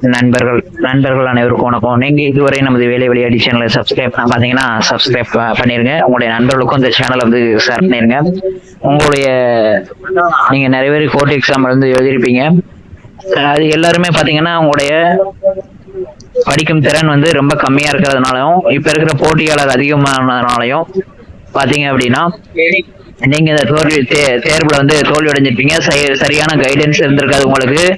நண்பர்கள் நண்பர்கள் அனைவருக்கும் வணக்கம். நீங்க இதுவரை நமது வேலை விளையாடி சேனலை சப்ஸ்கிரைப் பாத்தீங்கன்னா சப்ஸ்கிரைப் பண்ணிருங்க. உங்களுடைய நண்பர்களுக்கும் இந்த சேனலை வந்து ஷேர் பண்ணிருங்க. உங்களுடைய நீங்க நிறைய பேர் கோர்ட் எக்ஸாம் வந்து எழுதியிருப்பீங்க. அது எல்லாருமே பாத்தீங்கன்னா உங்களுடைய படிக்கும் திறன் வந்து ரொம்ப கம்மியா இருக்கிறதுனாலயும் இப்ப இருக்கிற போட்டியாளர் அதிகமானதுனாலயும் பாத்தீங்க அப்படின்னா நீங்க இந்த தோல்வி தே- தேர்வுல வந்து தோல்வி அடைஞ்சிருப்பீங்க. சரியான கைடன்ஸ் இருந்திருக்காது உங்களுக்கு.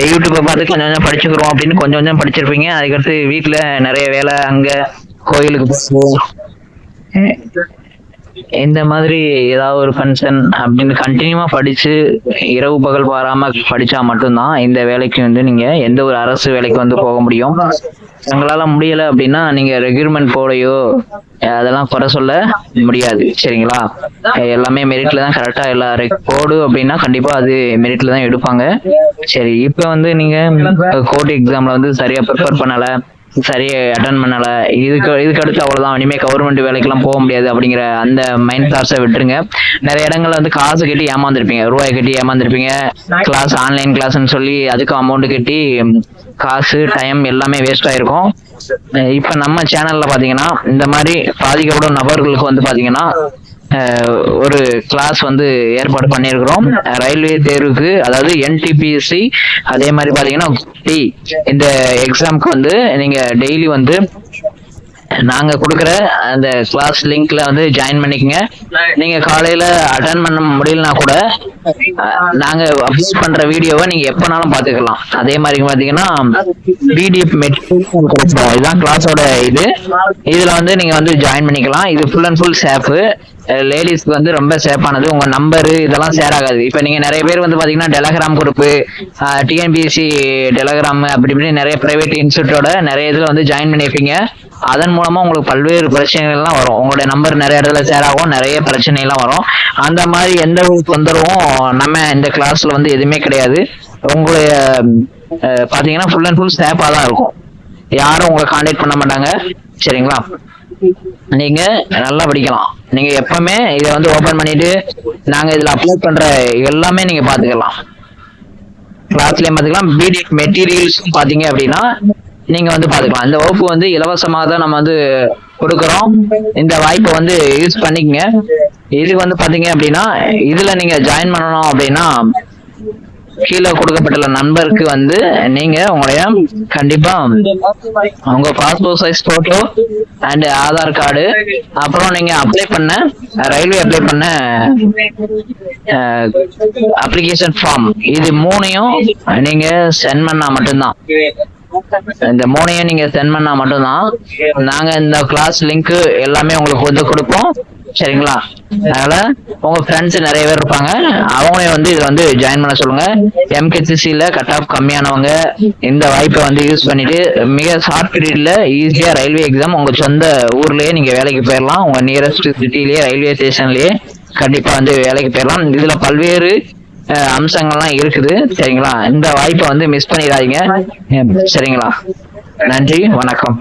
யூடியூப்பை பார்த்து கொஞ்சம் கொஞ்சம் படிச்சுக்கிறோம் அப்படின்னு கொஞ்சம் கொஞ்சம் படிச்சிருப்பீங்க. அதுக்கடுத்து வீட்டுல நிறைய வேலை அங்க கோயிலுக்கு இந்த மாதிரி ஏதாவது ஒரு ஃபங்க்ஷன் அப்படின்னு கண்டினியூவா படிச்சு இரவு பகல் பாராம படிச்சா மட்டும்தான் இந்த வேலைக்கு வந்து நீங்க எந்த ஒரு அரசு வேலைக்கு வந்து போக முடியும். உங்களால முடியல அப்படின்னா நீங்க ரெக்ரூட்மெண்ட் போடையோ அதெல்லாம் குறை சொல்ல முடியாது. சரிங்களா? எல்லாமே மெரிட்ல தான் கரெக்டா எல்லா போடு அப்படின்னா கண்டிப்பா அது மெரிட்ல தான் எடுப்பாங்க. சரி இப்போ வந்து நீங்க கோர்ட் எக்ஸாம்ல வந்து சரியா ப்ரிப்பேர் பண்ணல. சரியா அட்டன் பண்ணல. இதுக்கு இதுக்கு அடுத்து அவ்வளோதான் இனிமேல் கவர்மெண்ட் வேலைக்கெல்லாம் போக முடியாது அப்படிங்கிற அந்த மைண்ட் தாட்ஸை விட்டுருங்க. நிறைய இடங்கள்ல வந்து காசு கட்டி ஏமாந்துருப்பீங்க. ரூபாய் கட்டி ஏமாந்துருப்பீங்க. கிளாஸ் ஆன்லைன் கிளாஸ்னு சொல்லி அதுக்கு அமௌண்ட் கட்டி காசு டைம் எல்லாமே வேஸ்ட் ஆயிருக்கும். இப்போ நம்ம சேனல்ல பாத்தீங்கன்னா இந்த மாதிரி பாதிக்கப்படும் நபர்களுக்கு வந்து பாத்தீங்கன்னா ஒரு கிளாஸ் வந்து ஏற்பாடு பண்ணியிருக்கிறோம். ரயில்வே தேர்வுக்கு அதாவது என்டிபிஎஸ்சி அதே மாதிரி பார்த்தீங்கன்னா டி இந்த எக்ஸாம்க்கு வந்து நீங்கள் டெய்லி வந்து நாங்க கொடுக்குற அந்த கிளாஸ் லிங்க்ல வந்து ஜாயின் பண்ணிக்கங்க. நீங்க காலையில அட்டன் பண்ண முடியலனா கூட நாங்கள் நாங்க அப்லோட் பண்ற வீடியோவை நீங்க எப்பனாலும் பாத்துக்கலாம் அதே மாதிரி பாத்தீங்கன்னா பிடிஎஃப் மெட்டீரியல் இதுதான் கிளாஸோட இது. இதுல வந்து நீங்க வந்து ஜாயின் பண்ணிக்கலாம். இது ஃபுல் அண்ட் ஃபுல் சேஃபு லேடிஸ்க்கு வந்து ரொம்ப சேஃபானது உங்க நம்பர் இதெல்லாம் ஷேர் ஆகாது. இப்ப நீங்க நிறைய பேர் வந்து பாத்தீங்கன்னா டெலகிராம் குரூப்பு டிஎன்பிஎஸ்சி டெலகிராம் அப்படி இப்படி நிறைய பிரைவேட் இன்ஸ்டியூட்டோட நிறைய இதுல வந்து ஜாயின் பண்ணியிருப்பீங்க. அதன் மூலமா உங்களுக்கு பல்வேறு பிரச்சனைகள்லாம் வரும். உங்களுடைய நம்பர் நிறைய இடத்துல ஷேர் ஆகும். நிறைய பிரச்சனைலாம் வரும். அந்த மாதிரி எந்த ஒரு தொந்தரவும் நம்ம இந்த கிளாஸ்ல வந்து எதுவுமே கிடையாது. உங்களுடைய பாத்தீங்கன்னா ஃபுல் அண்ட் ஃபுல் ஸ்டாஃபா தான் இருக்கும். யாரும் உங்களை காண்டாக்ட் பண்ண மாட்டாங்க. சரிங்களா? நீங்க நல்லா படிக்கலாம். நீங்க எப்பவுமே இதை வந்து ஓபன் பண்ணிட்டு நாங்க இதுல அப்லோட் பண்ற எல்லாமே நீங்க பாத்துக்கலாம் கிளாஸ்லயும் பாத்துக்கலாம் பிடிஎஃப் மெட்டீரியல்ஸும் பாத்தீங்க அப்படின்னா நீங்க வந்து பாத்துக்கலாம் இந்த வகுப்பு வந்து இலவசமாக தான் நம்ம வந்து கொடுக்குறோம். இந்த வாய்ப்பை வந்து யூஸ் பண்ணிக்கங்க. இதுக்கு வந்து பாத்தீங்க அப்படின்னா இதுல நீங்க ஜாயின் பண்ணணும் அப்படின்னா கீழே கொடுக்கப்பட்டுள்ள நண்பருக்கு வந்து நீங்க உங்களுடைய கண்டிப்பா உங்க passport size photo and Aadhaar card அப்புறம் நீங்க அப்ளை பண்ண ரயில்வே அப்ளை பண்ண அப்ளிகேஷன் ஃபார்ம் இது மூணையும் நீங்க சென்ட் பண்ணா மட்டும்தான். இந்த மூணையும் நீங்க சென்ட் பண்ணா மட்டும்தான். நாங்க இந்த கிளாஸ் லிங்க் எல்லாமே உங்களுக்கு வந்து கொடுப்போம். சரிங்களா? அதனால உங்க ஃப்ரெண்ட்ஸ் நிறைய பேர் இருப்பாங்க. அவங்களையும் வந்து இதுல வந்து ஜாயின் பண்ண சொல்லுங்க. எம்கேசிசியில கட் ஆஃப் கம்மியானவங்க இந்த வாய்ப்பை வந்து யூஸ் பண்ணிட்டு மிக ஷார்ட் பீரியட்ல ஈஸியா ரயில்வே எக்ஸாம் உங்க சொந்த ஊர்லயே நீங்க வேலைக்கு போயிடலாம் உங்க நியரஸ்ட் சிட்டிலேயே ரயில்வே ஸ்டேஷன்லயே கண்டிப்பா வந்து வேலைக்கு போயிடலாம் இதுல பல்வேறு அம்சங்கள்லாம் இருக்குது. சரிங்களா? இந்த வாய்ப்பை வந்து மிஸ் பண்ணிடாதீங்க. சரிங்களா? நன்றி வணக்கம்.